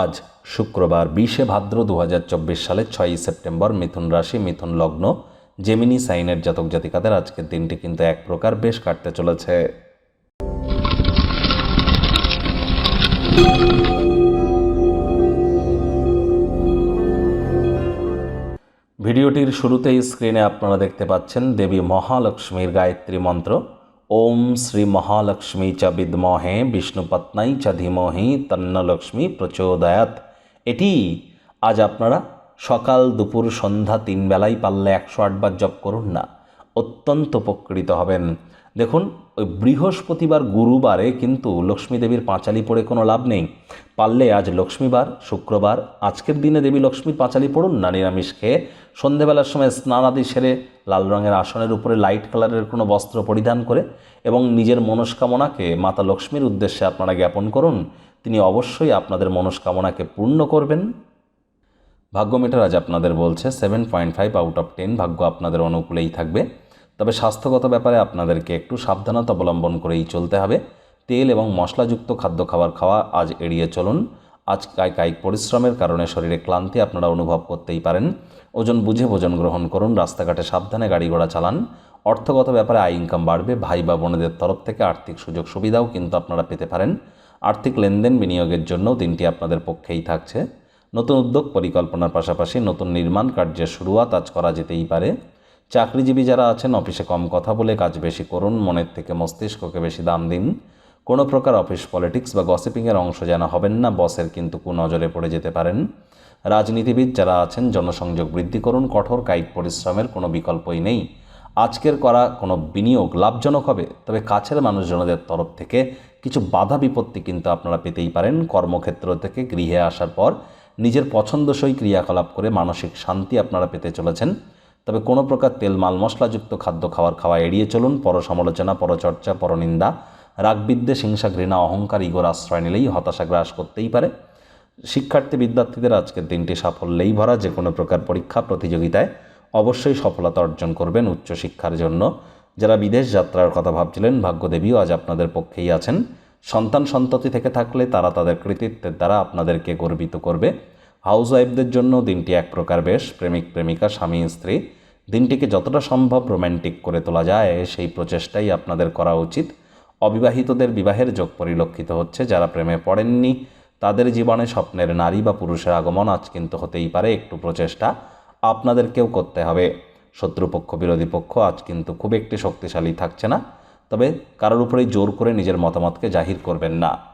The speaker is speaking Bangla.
আজ শুক্রবার, বিশে ভাদ্র দু সালের ছয়ই সেপ্টেম্বর মিথুন রাশি, মিথুন লগ্ন জেমিনি সাইনের জাতক জাতিকাদের আজকের দিনটি কিন্তু এক প্রকার বেশ কাটতে চলেছে। ভিডিওটির শুরুতেই স্ক্রিনে আপনারা দেখতে পাচ্ছেন দেবী মহালক্ষ্মীর গায়ত্রী মন্ত্র। ওম শ্রী মহালক্ষ্মী চ বিদ্মহে বিষ্ণুপত্নাই চ ধীমহি তন্নলক্ষ্মী প্রচোদয়াত এটি আজ আপনারা সকাল দুপুর সন্ধ্যা তিন বেলায় পারলে একশো আটবার জপ করুন না। অত্যন্ত উপকৃত হবেন। দেখুন, ওই বৃহস্পতিবার গুরুবারে কিন্তু লক্ষ্মী দেবীর পাঁচালি পড়ে কোনো লাভ নেই। পারলে আজ লক্ষ্মীবার, শুক্রবার, আজকের দিনে দেবী লক্ষ্মীর পাঁচালি পড়ুন না নিরামিষ খেয়ে। সন্ধেবেলার সময় স্নানাদি সেরে লাল রঙের আসনের উপরে লাইট কালারের কোনো বস্ত্র পরিধান করে এবং নিজের মনস্কামনাকে মাতা লক্ষ্মীর উদ্দেশ্যে আপনারা জ্ঞাপন করুন। তিনি অবশ্যই আপনাদের মনস্কামনাকে পূর্ণ করবেন। ভাগ্য মিটার আজ আপনাদের বলছে seven point five out of ten ভাগ্য আপনাদের অনুকূলেই থাকবে। তবে স্বাস্থ্যগত ব্যাপারে আপনাদেরকে একটু সাবধানতা অবলম্বন করেই চলতে হবে। তেল এবং মশলাযুক্ত খাদ্য খাবার খাওয়া আজ এড়িয়ে চলুন। আজ কায় কায়িক পরিশ্রমের কারণে শরীরে ক্লান্তি আপনারা অনুভব করতেই পারেন। ওজন বুঝে ভোজন গ্রহণ করুন, রাস্তাঘাটে সাবধানে গাড়ি ঘোড়া চালান। অর্থগত ব্যাপারে আয় ইনকাম বাড়বে, ভাই বা বোনেদের তরফ থেকে আর্থিক সুযোগ সুবিধাও কিন্তু আপনারা পেতে পারেন। আর্থিক লেনদেন বিনিয়োগের জন্য দিনটি আপনাদের পক্ষেই থাকছে। নতুন উদ্যোগ পরিকল্পনার পাশাপাশি নতুন নির্মাণ কার্যের শুরুয়াত আজ করা যেতেই পারে। চাকরিজীবী যারা আছেন, অফিসে কম কথা বলে কাজ বেশি করুন, মনের থেকে মস্তিষ্ককে বেশি দাম দিন। কোনো প্রকার অফিস পলিটিক্স বা গসিপিংয়ের অংশ যেন হবেন না, বসের কিন্তু কুনজরে পড়ে যেতে পারেন। রাজনীতিবিদ যারা আছেন, জনসংযোগ বৃদ্ধি করুন, কঠোর কায়িক পরিশ্রমের কোনো বিকল্পই নেই। আজকের করা কোনো বিনিয়োগ লাভজনক হবে? তবে কাছের মানুষজনদের তরফ থেকে কিছু বাধা বিপত্তি কিন্তু আপনারা পেতেই পারেন। কর্মক্ষেত্র থেকে গৃহে আসার পর নিজের পছন্দসই ক্রিয়াকলাপ করে মানসিক শান্তি আপনারা পেতে চলেছেন। তবে কোনো প্রকার তেল, মাল, মশলাযুক্ত খাদ্য খাওয়ার খাওয়া এড়িয়ে চলুন। পর সমালোচনা পরচর্চা, পরনিন্দা, রাগবিদ্বেষ, হিংসা, ঘৃণা, অহংকার, ইগোর আশ্রয় নিলেই হতাশা গ্রাস করতেই পারে। শিক্ষার্থী বিদ্যার্থীদের আজকের দিনটি সাফল্যেই ভরা। যে কোনো প্রকার পরীক্ষা, প্রতিযোগিতায় অবশ্যই সফলতা অর্জন করবেন উচ্চশিক্ষার জন্য। যারা বিদেশ যাত্রার কথা ভাবছিলেন, ভাগ্যদেবীও আজ আপনাদের পক্ষেই আছেন। সন্তান সন্ততি থেকে থাকলে তারা তাদের কৃতিত্বের দ্বারা আপনাদেরকে গর্বিত করবে। হাউস ওয়াইফদের জন্য দিনটি এক প্রকার বেশ, প্রেমিক প্রেমিকা, স্বামী, স্ত্রী। দিনটিকে যতটা সম্ভব রোম্যান্টিক করে তোলা যায়, সেই প্রচেষ্টাই আপনাদের করা উচিত। অবিবাহিতদের বিবাহের যোগ পরিলক্ষিত হচ্ছে, যারা প্রেমে পড়েননি, তাদের জীবনে স্বপ্নের নারী বা পুরুষের আগমন আজ কিন্তু হতেই পারে একটু প্রচেষ্টা, আপনাদেরকেও করতে হবে। শত্রুপক্ষ, বিরোধী পক্ষ আজ কিন্তু খুব একটি শক্তিশালী থাকছে না, তবে কারোর উপরেই জোর করে নিজের মতামতকে জাহির করবেন না।